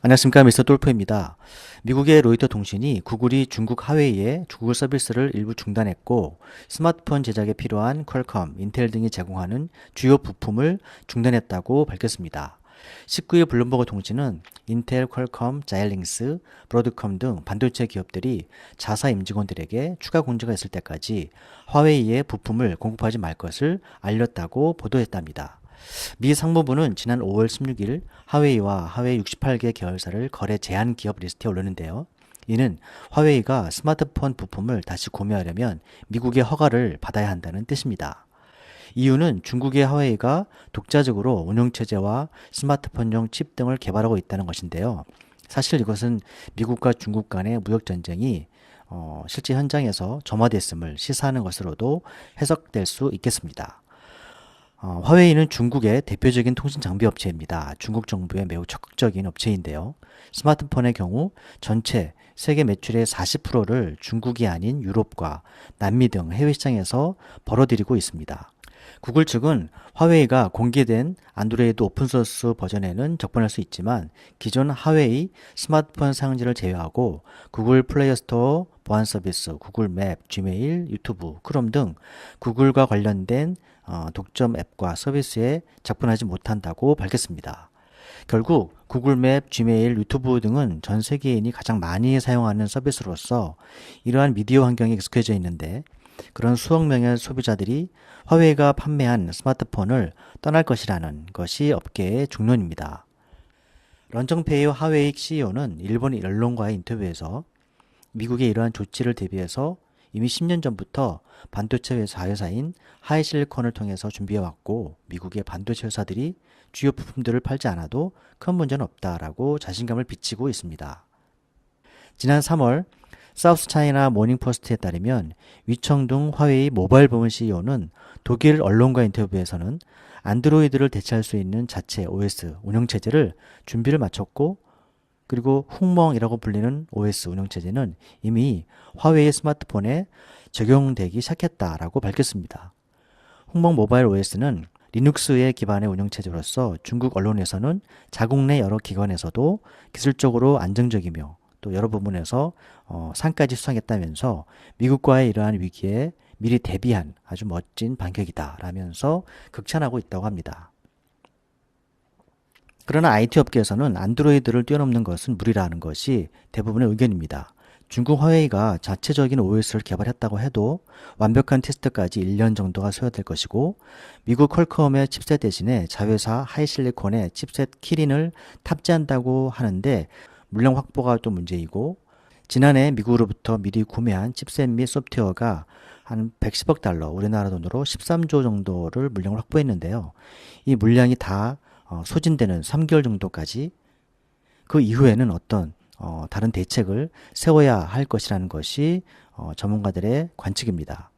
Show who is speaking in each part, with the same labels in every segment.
Speaker 1: 안녕하십니까 미스터 똘프입니다. 미국의 로이터 통신이 구글이 중국 하웨이에 구글 서비스를 일부 중단했고 스마트폰 제작에 필요한 퀄컴, 인텔 등이 제공하는 주요 부품을 중단했다고 밝혔습니다. 19일 블룸버그 통신은 인텔, 퀄컴, 자일링스, 브로드컴 등 반도체 기업들이 자사 임직원들에게 추가 공지가 있을 때까지 화웨이에 부품을 공급하지 말 것을 알렸다고 보도했답니다. 미 상무부는 지난 5월 16일 하웨이와 하웨이 68개 계열사를 거래 제한 기업 리스트에 올렸는데요. 이는 화웨이가 스마트폰 부품을 다시 구매하려면 미국의 허가를 받아야 한다는 뜻입니다. 이유는 중국의 화웨이가 독자적으로 운영체제와 스마트폰용 칩 등을 개발하고 있다는 것인데요. 사실 이것은 미국과 중국 간의 무역 전쟁이 어, 실제 현장에서 점화됐음을 시사하는 것으로도 해석될 수 있겠습니다. 어, 화웨이는 중국의 대표적인 통신 장비 업체입니다. 중국 정부의 매우 적극적인 업체인데요. 스마트폰의 경우 전체 세계 매출의 40%를 중국이 아닌 유럽과 남미 등 해외 시장에서 벌어들이고 있습니다. 구글 측은 화웨이가 공개된 안드로이드 오픈소스 버전에는 접근할 수 있지만 기존 하웨이 스마트폰 사용자를 제외하고 구글 플레이 스토어 보안 서비스, 구글 맵, 지메일, 유튜브, 크롬 등 구글과 관련된 어, 독점 앱과 서비스에 접근하지 못한다고 밝혔습니다. 결국 구글 맵, 지메일, 유튜브 등은 전 세계인이 가장 많이 사용하는 서비스로서 이러한 미디어 환경에 익숙해져 있는데 그런 수억 명의 소비자들이 화웨이가 판매한 스마트폰을 떠날 것이라는 것이 업계의 중론입니다. 런정페이 화웨이 CEO는 일본 언론과의 인터뷰에서 미국의 이러한 조치를 대비해서 이미 10년 전부터 반도체 회사 회사인 하이실리콘을 통해서 준비해왔고 미국의 반도체 회사들이 주요 부품들을 팔지 않아도 큰 문제는 없다라고 자신감을 비치고 있습니다. 지난 3월 사우스 차이나 모닝포스트에 따르면 위청둥 화웨이 모바일 부문 CEO는 독일 언론과 인터뷰에서는 안드로이드를 대체할 수 있는 자체 OS 운영체제를 준비를 마쳤고 그리고 훅멍이라고 불리는 OS 운영체제는 이미 화웨이 스마트폰에 적용되기 시작했다라고 밝혔습니다. 훅멍 모바일 OS는 리눅스의 기반의 운영체제로서 중국 언론에서는 자국 내 여러 기관에서도 기술적으로 안정적이며 또 여러 부분에서 어, 상까지 수상했다면서 미국과의 이러한 위기에 미리 대비한 아주 멋진 반격이다 라면서 극찬하고 있다고 합니다. 그러나 IT 업계에서는 안드로이드를 뛰어넘는 것은 무리라는 것이 대부분의 의견입니다. 중국 화웨이가 자체적인 OS를 개발했다고 해도 완벽한 테스트까지 1년 정도가 소요될 것이고 미국 퀄컴의 칩셋 대신에 자회사 하이실리콘의 칩셋 키린을 탑재한다고 하는데 물량 확보가 또 문제이고 지난해 미국으로부터 미리 구매한 칩셋 및 소프트웨어가 한 110억 달러, 우리나라 돈으로 13조 정도를 물량을 확보했는데요. 이 물량이 다 어, 소진되는 3개월 정도까지 그 이후에는 어떤 어, 다른 대책을 세워야 할 것이라는 것이 어, 전문가들의 관측입니다.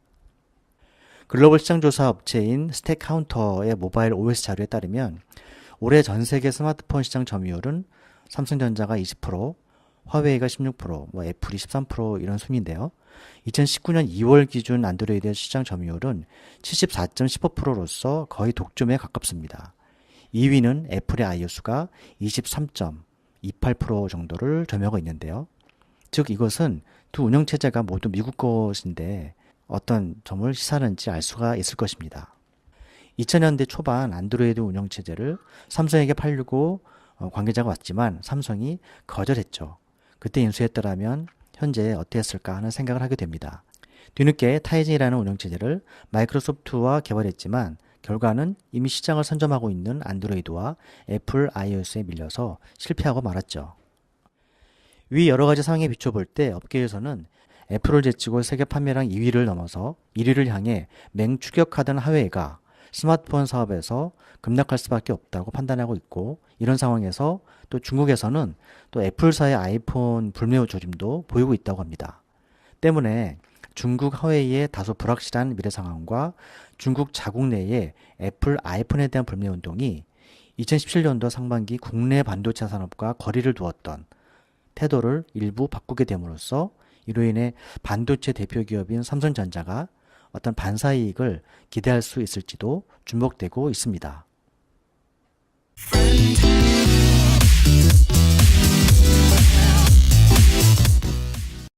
Speaker 1: 글로벌 시장 조사 업체인 스택카운터의 모바일 OS 자료에 따르면 올해 전 세계 스마트폰 시장 점유율은 삼성전자가 20%, 화웨이가 16%, 뭐 애플이 13% 이런 순인데요. 2019년 2월 기준 안드로이드 시장 점유율은 74.15%로서 거의 독점에 가깝습니다. 2위는 애플의 iOS가 23.28% 정도를 점유하고 있는데요. 즉 이것은 두 운영 체제가 모두 미국 것인데 어떤 점을 시사하는지 알 수가 있을 것입니다. 2000년대 초반 안드로이드 운영 체제를 삼성에게 팔려고 어, 관계자가 왔지만 삼성이 거절했죠. 그때 인수했더라면 현재 어떻게 했을까 하는 생각을 하게 됩니다. 뒤늦게 타이진이라는 운영체제를 마이크로소프트와 개발했지만 결과는 이미 시장을 선점하고 있는 안드로이드와 애플 iOS에 밀려서 실패하고 말았죠. 위 여러 가지 상황에 비춰볼 때 업계에서는 애플을 제치고 세계 판매량 2위를 넘어서 1위를 향해 맹추격하던 하웨이가 스마트폰 사업에서 급락할 수밖에 없다고 판단하고 있고 이런 상황에서 또 중국에서는 또 애플사의 아이폰 불매우 조짐도 보이고 있다고 합니다. 때문에 중국 하웨이의 다소 불확실한 미래 상황과 중국 자국 내의 애플 아이폰에 대한 불매 운동이 2017년도 상반기 국내 반도체 산업과 거리를 두었던 태도를 일부 바꾸게 됨으로써 이로 인해 반도체 대표 기업인 삼성전자가 어떤 반사 이익을 기대할 수 있을지도 주목되고 있습니다.